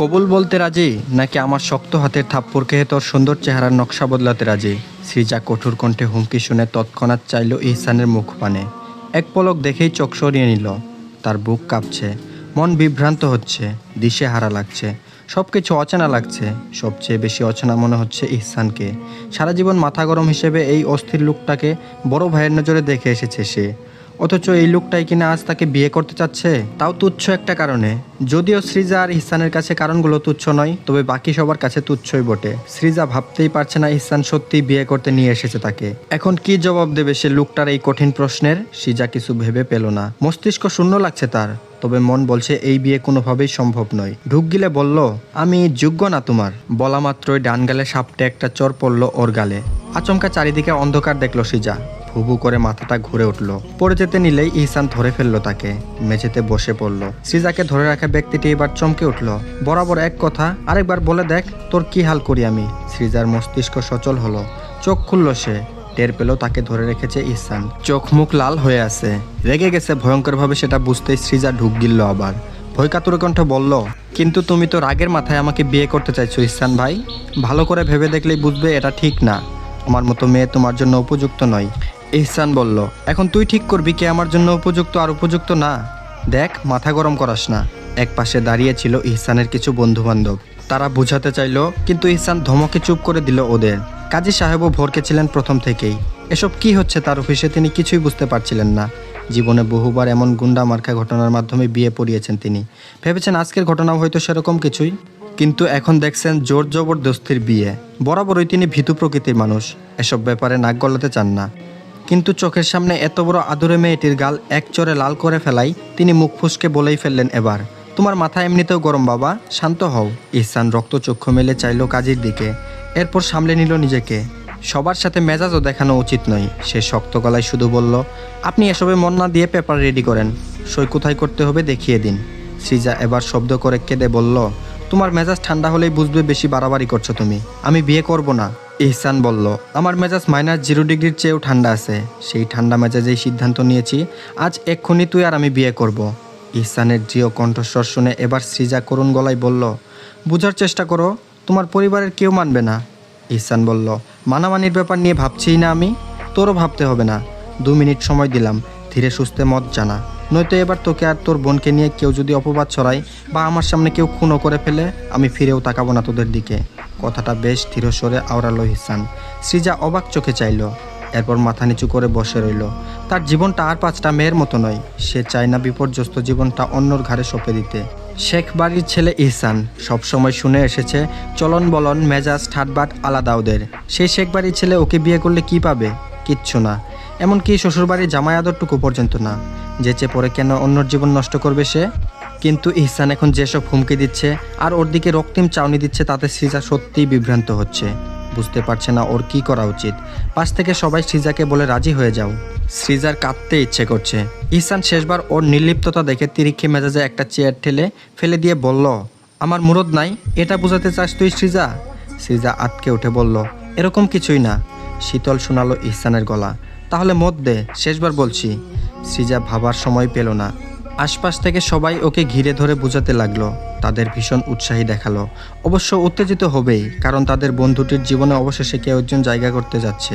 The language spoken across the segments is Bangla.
কবুল বলতে রাজি, নাকি আমার শক্ত হাতের থাপ্পড় খেয়ে তোর সুন্দর চেহারার নকশা বদলাতে রাজি? সৃজা কঠোর কণ্ঠে হুমকি শুনে তৎক্ষণাৎ চাইল ইহসানের মুখ পানে। এক পলক দেখেই চোখ সরিয়ে নিল। তার বুক কাঁপছে, মন বিভ্রান্ত হচ্ছে দিশে হারা লাগছে। সব কিছু অচেনা লাগছে। সবচেয়ে বেশি অচেনা মনে হচ্ছে ইহসানকে। সারা জীবন মাথা গরম হিসেবে এই অস্থির লোকটাকে বড় ভাইয়ের নজরে দেখে এসেছে সে। অথচ এই লোকটাই কিনা আজ তাকে বিয়ে করতে চাচ্ছে? তাও তুচ্ছ একটা কারণে। যদিও সৃজা আর ইহসানের কাছে কারণগুলো তুচ্ছ নয়, তবে বাকি সবার কাছে তুচ্ছই বটে। সৃজা ভাবতেই পারছে না ইহসান সত্যিই বিয়ে করতে নিয়ে এসেছে তাকে। এখন কি জবাব দেবে সে লোকটার এই কঠিন প্রশ্নের? সৃজা কিছু ভেবে পেল না। মস্তিষ্ক শূন্য লাগছে তার, তবে মন বলছে এই বিয়ে কোনোভাবেই সম্ভব নয়। ঢুক গিলে বলল, আমি যোগ্য না তোমার। বলা মাত্রই ডান গালে সাপটে একটা চর পড়ল ওর গালে। আচমকা চারিদিকে অন্ধকার দেখল সিজা হুবু করে মাথাটা ঘুরে উঠল। পড়ে যেতে নিলেই ইহসান ধরে ফেলল তাকে। মেঝেতে বসে পড়ল। সৃজাকে ধরে রাখা ব্যক্তিটি এবার চমকে উঠল। বরাবর এক কথা, আরেকবার বলে দেখ, তোর কি হাল করি আমি? সৃজার মস্তিষ্ক সচল হলো। চোখ খুলল সে। টের পেল তাকে ধরে রেখেছে ইহসান। চোখ মুখ লাল হয়ে আছে। রেগে গেছে ভয়ঙ্করভাবে সেটা বুঝতেই সৃজা ঢুক গিলল আবার। ভয় কাতুরে কণ্ঠে বলল, কিন্তু তুমি তো রাগের মাথায় আমাকে বিয়ে করতে চাইছো ইহসান ভাই। ভালো করে ভেবে দেখলেই বুঝবে এটা ঠিক না। আমার মতো মেয়ে তোমার জন্য উপযুক্ত নয়। ইহসান বলল, এখন তুই ঠিক করবি কে আমার জন্য উপযুক্ত আর উপযুক্ত না? দেখ, মাথা গরম করাস না। এক পাশে দাঁড়িয়ে ছিল ইহসানের কিছু বন্ধু বান্ধব তারা বুঝাতে চাইলো, কিন্তু ইহসান ধমকে চুপ করে দিল ওদের। কাজী সাহেবও ভরকে ছিলেন প্রথম থেকেই। এসব কি হচ্ছে তার অফিসে তিনি কিছুই বুঝতে পারছিলেন না। জীবনে বহুবার এমন গুন্ডা মার্কা ঘটনার মাধ্যমে বিয়ে পড়িয়েছেন তিনি। ভেবেছেন আজকের ঘটনাও হয়তো সেরকম কিছুই, কিন্তু এখন দেখছেন জোর জবরদস্তির বিয়ে। বরাবরই তিনি ভীতু প্রকৃতির মানুষ। এসব ব্যাপারে নাক গলাতে চান না। কিন্তু চোখের সামনে এত বড় আদুরে মেয়েটির গাল এক চরে লাল করে ফেলাই তিনি মুখ ফুসকে বলেই ফেললেন এবার। তোমার মাথা এমনিতেও গরম, বাবা। শান্ত হও। ইহসান রক্তচক্ষু মেলে চাইল কাজের দিকে। এরপর সামলে নিল নিজেকে। সবার সাথে মেজাজও দেখানো উচিত নয়। সে শক্ত গলায় শুধু বলল, আপনি এসবে মন না দিয়ে পেপার রেডি করেন। সই কোথায় করতে হবে দেখিয়ে দিন। সৃজা এবার শব্দ করে কেঁদে বলল, তোমার মেজাজ ঠান্ডা হলেই বুঝবে বেশি বাড়াবাড়ি করছ তুমি। আমি বিয়ে করব না। ইহসান বলল, আমার মেজাজ মাইনাস জিরো ডিগ্রির চেয়েও ঠান্ডা আছে। সেই ঠান্ডা মেজাজেই সিদ্ধান্ত নিয়েছি, আজ এক্ষুনি তুই আর আমি বিয়ে করব। ইহসানের জিও কণ্ঠস্বর শুনে এবার সৃজা করুণ গলায় বলল, বুঝার চেষ্টা করো, তোমার পরিবারের কেউ মানবে না। ইহসান বলল, মানামানির ব্যাপার নিয়ে ভাবছিই না আমি, তোরও ভাবতে হবে না। দু মিনিট সময় দিলাম ধীরে সুস্থে মত জানা। নয়তো এবার তোকে আর তোর বোনকে নিয়ে কেউ যদি অপবাদ ছড়ায় বা আমার সামনে কেউ খুনও করে ফেলে, আমি ফিরেও তাকাবো না তোদের দিকে। কথাটা বেশ ধীর স্বরে আওড়ালো হিসান সৃজা অবাক চোখে চাইল। এরপর মাথা নিচু করে বসে রইল। তার জীবনটা আর পাঁচটা মেয়ের মতো নয়। সে চায় না বিপর্যস্ত জীবনটা অন্যর ঘাড়ে সঁপে দিতে। শেখ বাড়ির ছেলে ইহসান সবসময় শুনে এসেছে, চলন বলন, মেজাজ, ঠাটবাট আলাদা ওদের। সেই শেখ বাড়ির ছেলে ওকে বিয়ে করলে কি পাবে? কিচ্ছু না। এমনকি শ্বশুরবাড়ির জামাই আদরটুকু পর্যন্ত না। যেচে পরে কেন অন্যর জীবন নষ্ট করবে সে? কিন্তু ইহসান এখন যেসব হুমকি দিচ্ছে আর ওর দিকে রক্তিম চাউনি দিচ্ছে, তাতে সৃজা সত্যিই বিভ্রান্ত হচ্ছে। বুঝতে পারছে না ওর কি করা উচিত। পাশ থেকে সবাই সৃজাকে বলে রাজি হয়ে যাও। সৃজার কাঁদতে ইচ্ছে করছে। ইহসান শেষবার ওর নির্লিপ্ততা দেখে তিরিক্ষি মেজাজে একটা চেয়ার ঠেলে ফেলে দিয়ে বলল, আমার মুরদ নাই, এটা বোঝাতে চাস তুই সৃজা? সৃজা আটকে উঠে বলল, এরকম কিছুই না। শীতল শোনালো ইহসানের গলা। তাহলে মত দে, শেষবার বলছি। সৃজা ভাবার সময় পেল না। আশপাশ থেকে সবাই ওকে ঘিরে ধরে বোঝাতে লাগল। তাদের ভীষণ উৎসাহী দেখাল। অবশ্য উত্তেজিত হবেই, কারণ তাদের বন্ধুটির জীবনে অবশেষে কেউ একজন জায়গা করতে যাচ্ছে।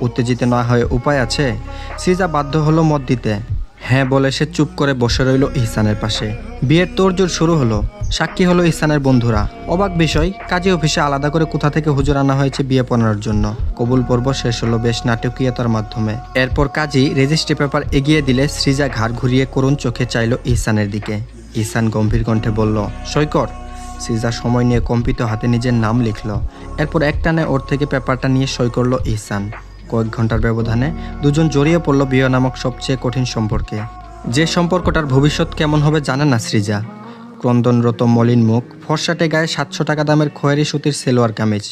উত্তেজিত না হয়ে উপায় আছে? সৃজা বাধ্য হলো মত দিতে। হ্যাঁ বলে সে চুপ করে বসে রইল ইহসানের পাশে। বিয়ের তোড়জোড় শুরু হলো। সাক্ষী হলো ইহসানের বন্ধুরা। অবাক বিষয়, কাজী অফিসে আলাদা করে কোথা থেকে হুজুর আনা হয়েছে বিয়ে পড়ানোর জন্য। কবুল পর্ব শেষ হলো বেশ নাটকীয়তার মাধ্যমে। এরপর কাজী রেজিস্ট্রি পেপার এগিয়ে দিলে সৃজা ঘাড় ঘুরিয়ে করুণ চোখে চাইল ইহসানের দিকে। ইহসান গম্ভীর কণ্ঠে বলল, সৈকত। সৃজা সময় নিয়ে কম্পিত হাতে নিজের নাম লিখল। এরপর একটানে ওর থেকে পেপারটা নিয়ে সই করল ইহসান। কয়েক ঘণ্টার ব্যবধানে দুজন জড়িয়ে পড়ল বিয়ে নামক সবচেয়ে কঠিন সম্পর্কে। যে সম্পর্কটার ভবিষ্যৎ কেমন হবে জানে না সৃজা। ক্রন্দনরত মলিন মুখ, ফর্সাটে গায়ে সাতশো টাকা দামের খয়েরি সুতির সেলোয়ার কামিজ,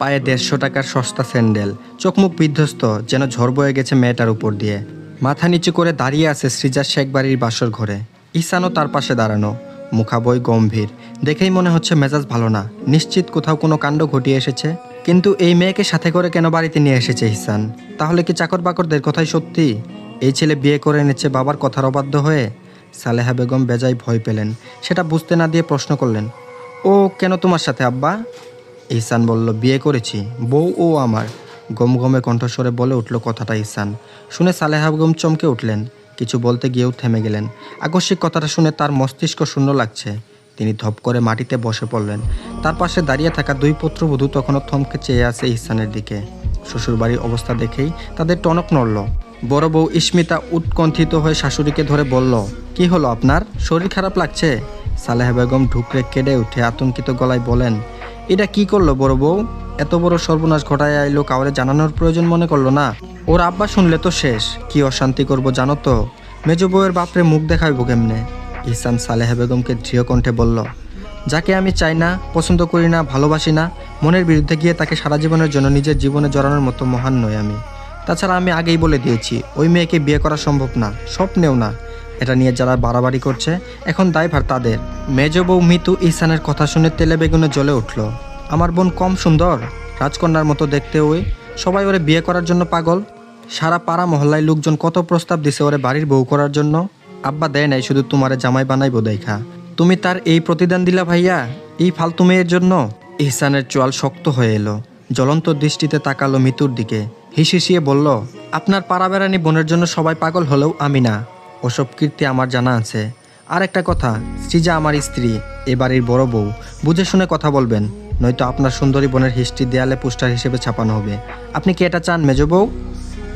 পায়ে দেড়শো টাকার সস্তা স্যান্ডেল, চোখমুখ বিধ্বস্ত, যেন ঝড় বয়ে গেছে মেয়েটার উপর দিয়ে। মাথা নিচু করে দাঁড়িয়ে আছে সৃজা শেখ বাড়ির বাসর ঘরে। ইসানও তার পাশে দাঁড়ানো। মুখাবই গম্ভীর, দেখেই মনে হচ্ছে মেজাজ ভালো না। নিশ্চিত কোথাও কোনো কাণ্ড ঘটিয়ে এসেছে। কিন্তু এই মেয়েকে সাথে করে কেন বাড়িতে নিয়ে এসেছে ইহসান? তাহলে কি চাকর বাকরদের কথাই সত্যি? এই ছেলে বিয়ে করে এনেছে বাবার কথার অবাধ্য হয়ে? সালেহা বেগম বেজায় ভয় পেলেন। সেটা বুঝতে না দিয়ে প্রশ্ন করলেন, ও কেন তোমার সাথে, আব্বা? ইহসান বলল, বিয়ে করেছি, বউ ও আমার। গম গমে কণ্ঠস্বরে বলে উঠল কথাটা ইহসান। শুনে সালেহা বেগম চমকে উঠলেন। কিছু বলতে গিয়েও থেমে গেলেন। আকস্মিক কথাটা শুনে তার মস্তিষ্ক শূন্য লাগছে। তিনি ধপ করে মাটিতে বসে পড়লেন। তার পাশে দাঁড়িয়ে থাকা দুই পুত্রবধূ তখনও থমকে চেয়ে আছে ইহসানের দিকে। শ্বশুরবাড়ির অবস্থা দেখেই তাদের টনক নড়ল। বড় বউ ইস্মিতা উৎকণ্ঠিত হয়ে শাশুড়িকে ধরে বলল, কি হলো আপনার? শরীর খারাপ লাগছে? সালেহা বেগম ঢুকরে কেঁদে উঠে আতঙ্কিত গলায় বলেন, এটা কি করল বড় বউ? এত বড় সর্বনাশ ঘটায় আইলো কাউরে জানানোর প্রয়োজন মনে করল না? ওর আব্বা শুনলে তো শেষ, কি অশান্তি করব জানো তো? মেজ বউয়ের বাপরে মুখ দেখাইব কেমনে? ইহসান সালেহা বেগমকে দৃঢ় কণ্ঠে বলল, যাকে আমি চাই না, পছন্দ করি না, ভালোবাসি না, মনের বিরুদ্ধে গিয়ে তাকে সারা জীবনের জন্য নিজের জীবনে জড়ানোর মতো মহান নই আমি। তাছাড়া আমি আগেই বলে দিয়েছি, ওই মেয়েকে বিয়ে করা সম্ভব না, স্বপ্নেও না। এটা নিয়ে যারা বাড়াবাড়ি করছে, এখন দায়ভার তাদের। মেজ বউ মিতু ইহসানের কথা শুনে তেলে বেগুনে জ্বলে উঠল, আমার বোন কম সুন্দর, রাজকন্যার মতো দেখতে ওই, সবাই ওরে বিয়ে করার জন্য পাগল। সারা পাড়া মহল্লায় লোকজন কত প্রস্তাব দিছে ওরে বাড়ির বউ করার জন্য? আব্বা দেয় নাই, শুধু তোমারে জামাই বানাইবো দেখা। তুমি তার এই প্রতিদান দিলা ভাইয়া, এই ফালতু মেয়ের জন্য? ইহসানের চোয়াল শক্ত হয়ে এলো। জ্বলন্ত দৃষ্টিতে তাকালো মিতুর দিকে। হিসিয়ে বলল, আপনার পাড়া বেড়ানি বোনের জন্য সবাই পাগল হলেও আমি না। ওসব কীর্তি আমার জানা আছে। আর একটা কথা, সৃজা আমার স্ত্রী, এ বাড়ির বড় বউ। বুঝে শুনে কথা বলবেন, নয়তো আপনার সুন্দরী বোনের হিস্ট্রি দেয়ালে পোস্টার হিসেবে ছাপানো হবে। আপনি কি এটা চান, মেজ বউ?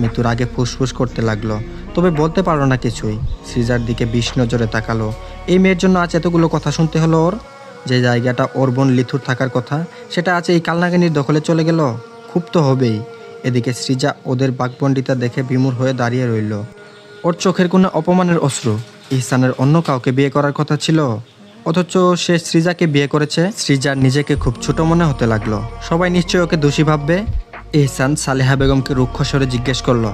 মৃত্যুর আগে ফুসফুস করতে লাগল। তবে বলতে পারল না কিছুই। সৃজার দিকে বিষ নজরে তাকালো। এই মেয়ের জন্য আজ এতগুলো কথা শুনতে হলো ওর? যে জায়গাটা ওর বোন লিথুর থাকার কথা, সেটা আছে এই কালনাগিনীর দখলে চলে গেল? খুব তো হবেই। এদিকে সৃজা ওদের বাঘপণ্ডিতা দেখে বিমূর হয়ে দাঁড়িয়ে রইল। ওর চোখের কোনো অপমানের অশ্রু। ইহসানের অন্য কাউকে বিয়ে করার কথা ছিল? অথচ সে সৃজাকে বিয়ে করেছে? সৃজার নিজেকে খুব ছোট মনে হতে লাগল। সবাই নিশ্চয়ই ওকে দোষী ভাববে? ইহসান সালেহা বেগমকে রুক্ষস্বরে জিজ্ঞেস করল।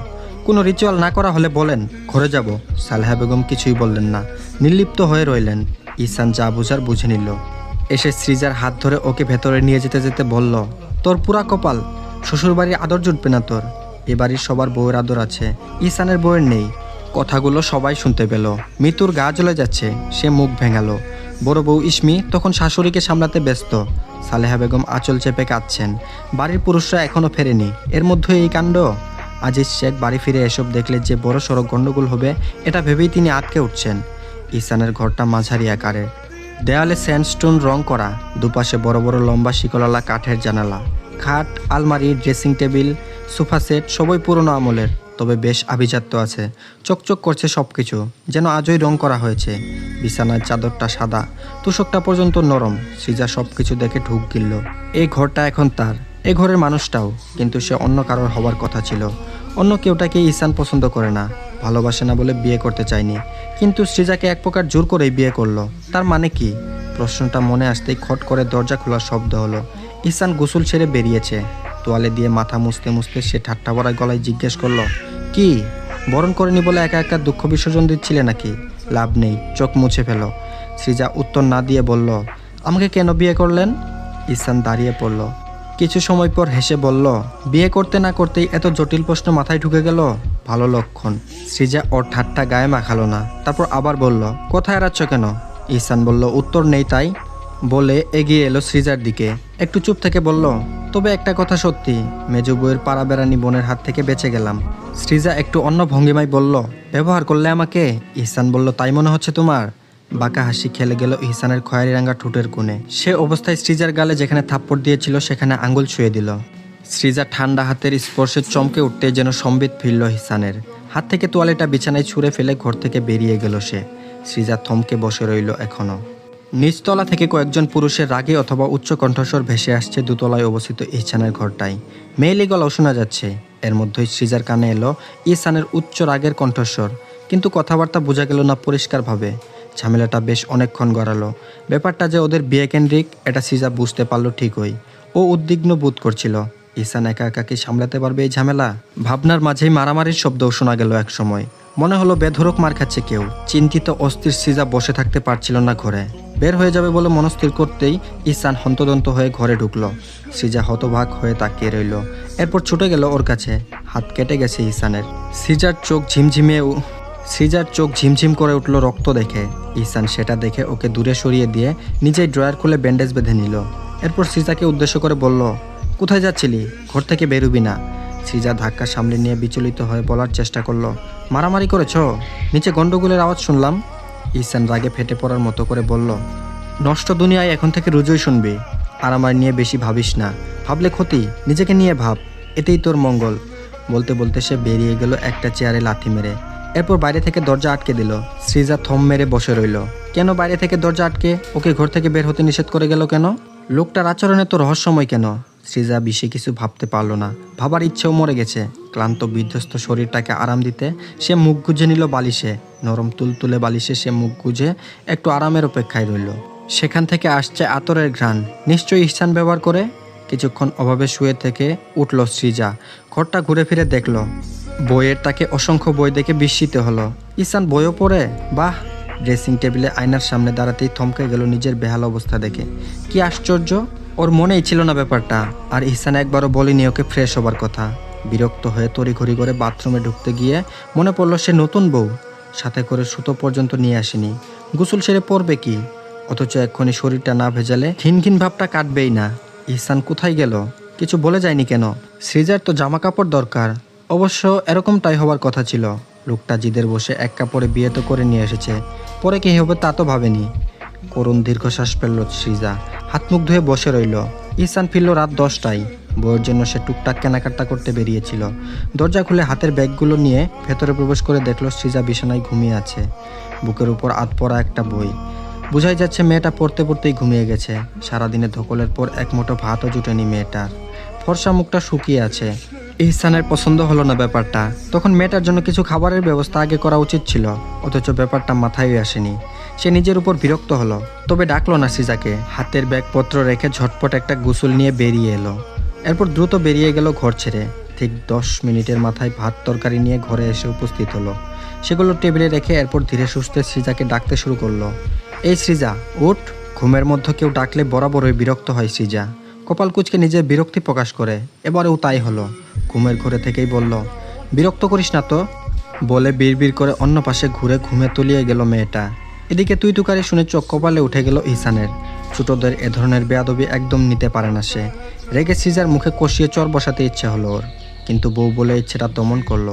কোনো রিচুয়াল না করা হলে বলেন, ঘরে যাব। সালেহা বেগম কিছুই বললেন না। নির্লিপ্ত হয়ে রইলেন। ইহসান যা বুঝার বুঝে নিল। এসে সৃজার হাত ধরে ওকে ভেতরে নিয়ে যেতে যেতে বলল, তোর পুরা কপাল, শ্বশুরবাড়ির আদর জুটবে না তোর। এ বাড়ির সবার বউয়ের আদর আছে ইসানের বউয়ের নেই। কথাগুলো সবাই শুনতে পেল। মিতুর গা জ্বলে যাচ্ছে, সে মুখ ভেঙালো। বড় বউ ইসমি তখন শাশুড়িকে সামলাতে ব্যস্ত। সালেহা বেগম আঁচল চেপে কাঁদছেন। বাড়ির পুরুষরা এখনও ফেরেনি। এর মধ্যে এই কাণ্ড? আজিজ শেখ বাড়ি ফিরে এসব দেখলে যে বড় সড়ক গণ্ডগোল হবে, এটা ভেবেই তিনি আটকে উঠছেন। ইসানের ঘরটা মাঝারি আকারের দেয়ালে স্যান্ডস্টোন রং করা, দুপাশে বড় বড় লম্বা শিকলালা কাঠের জানালা। খাট, আলমারি, ড্রেসিং টেবিল, সোফা সেট সবই পুরনো আমলের, তবে বেশ আভিজাত্য আছে। চকচক করছে সব কিছু যেন আজই রং করা হয়েছে। বিছানার চাদরটা সাদা, তুষকটা পর্যন্ত নরম সিজা সব কিছু দেখে ঢুক গিলল। এই ঘরটা এখন তার। এ ঘরের মানুষটাও, কিন্তু সে অন্য কারোর হবার কথা ছিল। অন্য কেউটাকে ইসান পছন্দ করে না, ভালোবাসে না বলে বিয়ে করতে চায়নি। কিন্তু সৃজাকে এক প্রকার জোর করেই বিয়ে করল। তার মানে কি? প্রশ্নটা মনে আসতেই খট করে দরজা খোলার শব্দ হলো। ইসান গোসল ছেড়ে বেরিয়েছে। তোয়ালে দিয়ে মাথা মুছতে মুছতে সে ঠাট্টা ভরা গলায় জিজ্ঞেস করল, কি? বরণ করেনি বলে একা একা দুঃখ বিসর্জন দিচ্ছিলে নাকি? লাভ নেই, চোখ মুছে ফেল। সৃজা উত্তর না দিয়ে বলল, আমাকে কেন বিয়ে করলেন? ইসান দাঁড়িয়ে পড়ল। কিছু সময় পর হেসে বলল, বিয়ে করতে না করতেই এত জটিল প্রশ্ন মাথায় ঢুকে গেল? ভালো লক্ষণ। সৃজা ওর ঠাট্টা গায়ে মাখালো না। তারপর আবার বলল, কোথায় এড়াচ্ছ কেন? ইসান বলল, উত্তর নেই তাই। বলে এগিয়ে এলো সৃজার দিকে। একটু চুপ থেকে বলল, তবে একটা কথা সত্যি, মেজো বইয়ের পাড়া বেড়ানি বোনের হাত থেকে বেঁচে গেলাম। সৃজা একটু অন্য ভঙ্গিমায় বলল, ব্যবহার করলে আমাকে? ইহসান বলল, তাই মনে হচ্ছে তোমার। বাঁকা হাসি খেলে গেল ইহসানের খয়েরি রাঙ্গা ঠোঁটের কোণে। সে অবস্থায় সৃজার গালে যেখানে থাপ্পড় দিয়েছিল, সেখানে আঙুল ছুঁয়ে দিল। সৃজা ঠান্ডা হাতের স্পর্শে চমকে উঠতে যেন সম্বিত ফিরল হিসানের হাত থেকে তোয়ালেটা বিছানায় ছুঁড়ে ফেলে ঘর থেকে বেরিয়ে গেল সে। সৃজা থমকে বসে রইল এখনও। নিচতলা থেকে কয়েকজন পুরুষের রাগে অথবা উচ্চ কণ্ঠস্বর ভেসে আসছে দুতলায় অবস্থিত ইহসানের ঘরটায় মেয়েলি গলাও শোনা যাচ্ছে। এর মধ্যেই সৃজার কানে এলো ইহসানের উচ্চ রাগের কণ্ঠস্বর। কিন্তু কথাবার্তা বোঝা গেল না পরিষ্কারভাবে। ঝামেলাটা বেশ অনেকক্ষণ গড়ালো। ব্যাপারটা যে ওদের বিয়ে কেন্দ্রিক, এটা সিজা বুঝতে পারল ঠিকই। ও উদ্বিগ্ন বোধ করছিল। ইসান একা একা কি সামলাতে পারবে এই ঝামেলা? ভাবনার মাঝেই মারামারির শব্দও শোনা গেল এক সময় মনে হলো বেধরক মার খাচ্ছে কেউ। চিন্তিত, অস্থির সিজা বসে থাকতে পারছিল না ঘরে। বের হয়ে যাবে বলে মনস্থির করতেই ইসান হন্তদন্ত হয়ে ঘরে ঢুকলো। সিজা হতভাগ হয়ে তাকিয়ে রইল। এরপর ছুটে গেল ওর কাছে। হাত কেটে গেছে ইসানের। সিজার চোখ ঝিমঝিমিয়ে সৃজার চোখ ঝিমঝিম করে উঠল রক্ত দেখে। ইসান সেটা দেখে ওকে দূরে সরিয়ে দিয়ে নিজেই ড্রয়ার খুলে ব্যান্ডেজ বেঁধে নিল। এরপর সৃজাকে উদ্দেশ্য করে বলল, কোথায় যাচ্ছিলি? ঘর থেকে বেরুবি না। সৃজা ধাক্কা সামনে নিয়ে বিচলিত হয়ে বলার চেষ্টা করল, মারামারি করেছ? নিচে গন্ডগোলের আওয়াজ শুনলাম। ইসান রাগে ফেটে পড়ার মতো করে বলল, নষ্ট দুনিয়ায় এখন থেকে রুজুই শুনবি। আর আমার নিয়ে বেশি ভাবিস না। ভাবলে ক্ষতি, নিজেকে নিয়ে ভাব। এতেই তোর মঙ্গল। বলতে বলতে সে বেরিয়ে গেল একটা চেয়ারে লাথি মেরে। এরপর বাইরে থেকে দরজা আটকে দিল। সৃজা থম মেরে বসে রইল। কেন বাইরে থেকে দরজা আটকে? ওকে ঘর থেকে বের হতে নিষেধ করে গেল কেন? লোকটার আচরণে তো রহস্যময় কেন? সৃজা বেশি কিছু ভাবতে পারল না। ভাবার ইচ্ছেও মরে গেছে। ক্লান্ত, বিধ্বস্ত শরীরটাকে আরাম দিতে সে মুখ গুজে নিল বালিশে। নরম, তুলতুলে বালিশে সে মুখ গুজে একটু আরামের অপেক্ষায় রইল। সেখান থেকে আসছে আতরের ঘ্রাণ। নিশ্চয়ই স্থান ব্যবহার করে? কিছুক্ষণ অভাবে শুয়ে থেকে উঠল সৃজা ঘরটা ঘুরে ফিরে দেখল। বইয়ের তাকে অসংখ্য বই দেখে বিস্মিত হলো। ইসান, বইও পড়ে? বাহ! ড্রেসিং টেবিলে আয়নার সামনে দাঁড়াতেই থমকে গেল নিজের বেহাল অবস্থা দেখে। কি আশ্চর্য! ওর মনেই ছিল না ব্যাপারটা। আর ইসান একবারও বলেনি ওকে ফ্রেশ হবার কথা। বিরক্ত হয়ে তড়িঘড়ি করে বাথরুমে ঢুকতে গিয়ে মনে পড়ল সে নতুন বউ। সাথে করে সুতো পর্যন্ত নিয়ে আসেনি। গোসল সেরে পড়বে কি? অথচ এক্ষুনি শরীরটা না ভেজালে ঘিন ঘিন ভাবটা কাটবেই না। ইহসান কোথায় গেল? কিছু বলে যায়নি কেন? সৃজার তো জামা কাপড় দরকার। অবশ্য এরকমটাই হবার কথা ছিল। লোকটা জিদের বসে এক কাপড়ে বিয়ে তো করে নিয়ে এসেছে। পরে কি হবে তা তো ভাবেনি। করুণ দীর্ঘশ্বাস ফেলল সৃজা হাত মুখ ধুয়ে বসে রইল। ইসান ফিরল রাত দশটায়। বইয়ের জন্য সে টুকটাক কেনাকাটা করতে বেরিয়েছিল। দরজা খুলে হাতের ব্যাগগুলো নিয়ে ভেতরে প্রবেশ করে দেখল সৃজা বিছানায় ঘুমিয়ে আছে। বুকের উপর আত পড়া একটা বই। বোঝাই যাচ্ছে মেয়েটা পড়তে পড়তেই ঘুমিয়ে গেছে। সারাদিনে ধকলের পর এক মুঠো ভাতও জুটেনি মেয়েটার। ফর্সা মুখটা শুকিয়ে আছে। ইহসানের পছন্দ হলো না ব্যাপারটা। তখন মেয়েটার জন্য কিছু খাবারের ব্যবস্থা আগে করা উচিত ছিল, অথচ ব্যাপারটা মাথায় আসেনি। সে নিজের উপর বিরক্ত হলো, তবে ডাকলো না সিজাকে হাতের ব্যাগপত্র রেখে ঝটপট একটা গোসল নিয়ে বেরিয়ে এলো। এরপর দ্রুত বেরিয়ে গেল ঘর ছেড়ে। ঠিক দশ মিনিটের মাথায় ভাত তরকারি নিয়ে ঘরে এসে উপস্থিত হলো। সেগুলো টেবিলে রেখে এরপর ধীরে সুস্থে সৃজাকে ডাকতে শুরু করল। এই সৃজা, উঠ। ঘুমের মধ্যে কেউ ডাকলে বরাবরই বিরক্ত হয় সৃজা। কপাল কুচকে নিজের বিরক্তি প্রকাশ করে। এবারেও তাই হলো। ঘুমের ঘরে থেকেই বলল, বিরক্ত করিস না তো? বলে বিড়বিড় করে অন্য পাশে ঘুরে ঘুমে তলিয়ে গেল মেয়েটা। এদিকে তুই তুকারি শুনে চোখ কপালে উঠে গেল ইসানের ছোটদের এ ধরনের বেয়াদবি একদম নিতে পারে না সে। রেগে সিজার মুখে কষিয়ে চর বসাতে ইচ্ছে হলো ওর। কিন্তু বউ বলে ইচ্ছেটা দমন করল।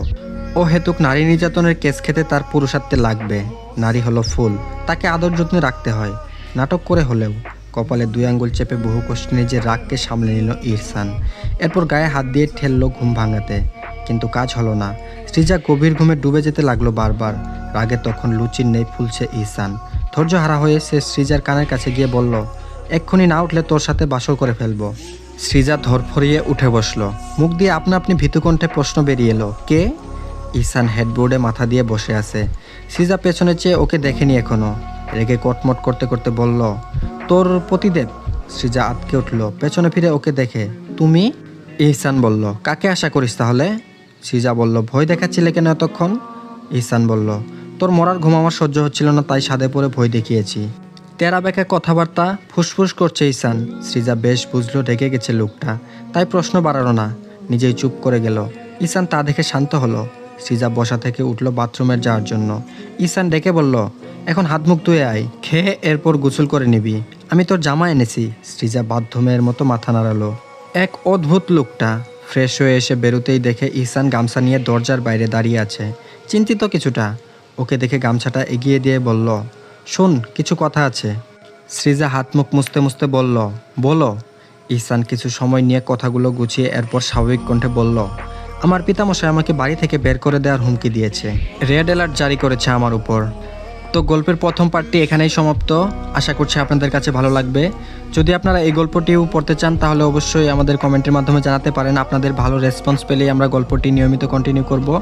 ও হেতুক নারী নির্যাতনের কেস খেতে তার পুরুষার্থে লাগবে। নারী হলো ফুল, তাকে আদর যত্নে রাখতে হয়। নাটক করে হলেও। কপালে দুই আঙ্গুল চেপে বহু কষ্টে নিজের রাগকে সামলে নিল ইরসান। এরপর গায়ে হাত দিয়ে ঠেললো ঘুম ভাঙাতে। কিন্তু কাজ হলো না। সৃজা গভীর ঘুমে ডুবে যেতে লাগল বারবার। রাগে তখন লুচির নেই ফুলছে ইরসান। ধৈর্য হারা হয়ে সে সৃজার কানের কাছে গিয়ে বলল, এক্ষুনি না উঠলে তোর সাথে বাসর করে ফেলব। সৃজা ধরফরিয়ে উঠে বসল। মুখ দিয়ে আপনা আপনি ভীতুকণ্ঠে প্রশ্ন বেরিয়ে এলো, কে? ইসান হেডবোর্ডে মাথা দিয়ে বসে আছে। সিজা পেছনে চেয়ে ওকে দেখেনি এখনও। রেগে কটমট করতে করতে বলল তোর পতিদেব? সৃজা আটকে উঠল, পেছনে ফিরে ওকে দেখে। তুমি? ইহসান বলল, কাকে আশা করিস তাহলে? সৃজা বলল, ভয় দেখাচ্ছিলে কেন এতক্ষণ? ইহসান বলল, তোর মরার ঘুম আমার সহ্য হচ্ছিল না, তাই সাদে পরে ভয় দেখিয়েছি। তেরা বেঁকা কথাবার্তা? ফুসফুস করছে ইসান সৃজা বেশ বুঝলো রেগে গেছে লোকটা। তাই প্রশ্ন বাড়ালো না, নিজেই চুপ করে গেল। ইসান তা দেখে শান্ত হলো। সৃজা বসা থেকে উঠল বাথরুমের যাওয়ার জন্য। ইসান ডেকে বলল এখন হাত মুখ ধুয়ে আয়, খেয়ে এরপর গোসল করে নিবি। আমি তোর জামা এনেছি, সৃজা বাথরুমের মতো মাথা নাড়ালো। এক অদ্ভুত লোকটা, ফ্রেশ হয়ে এসে বেরোতেই দেখে ইসান গামছা নিয়ে দরজার বাইরে দাঁড়িয়ে আছে। চিন্তিত কিছুটা, ওকে দেখে গামছাটা এগিয়ে দিয়ে বলল, শোন, কিছু কথা আছে। সৃজা হাত মুখ মুছতে মুছতে বলল, বলো। ইসান কিছু সময় নিয়ে কথাগুলো গুছিয়ে এরপর স্বাভাবিক কণ্ঠে বলল, আমার পিতামশাই আমাকে বাড়ি থেকে বের করে দেওয়ার হুমকি দিয়েছে। রেড অ্যালার্ট জারি করেছে আমার উপর। তো গল্পের প্রথম পার্টটি এখানেই সমাপ্ত। আশা করছি আপনাদের কাছে ভালো লাগবে। যদি আপনারা এই গল্পটিও পড়তে চান, তাহলে অবশ্যই আমাদের কমেন্টের মাধ্যমে জানাতে পারেন। আপনাদের ভালো রেসপন্স পেলেই আমরা গল্পটি নিয়মিত কন্টিনিউ করব।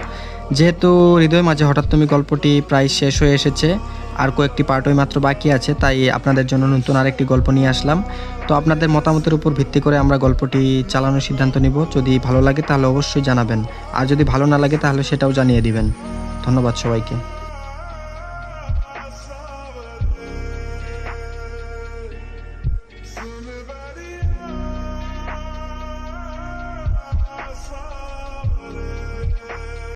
যেহেতু হৃদয় মাঝে হঠাৎ তুমি গল্পটি প্রায় শেষ হয়ে এসেছে, আর কয়েকটি পার্টই মাত্র বাকি আছে, তাই আপনাদের জন্য নতুন আরেকটি গল্প নিয়ে আসলাম। তো আপনাদের মতামতের উপর ভিত্তি করে আমরা গল্পটি চালানোর সিদ্ধান্ত নিব। যদি ভালো লাগে, তাহলে অবশ্যই জানাবেন। আর যদি ভালো না লাগে, তাহলে সেটাও জানিয়ে দিবেন। ধন্যবাদ সবাইকে।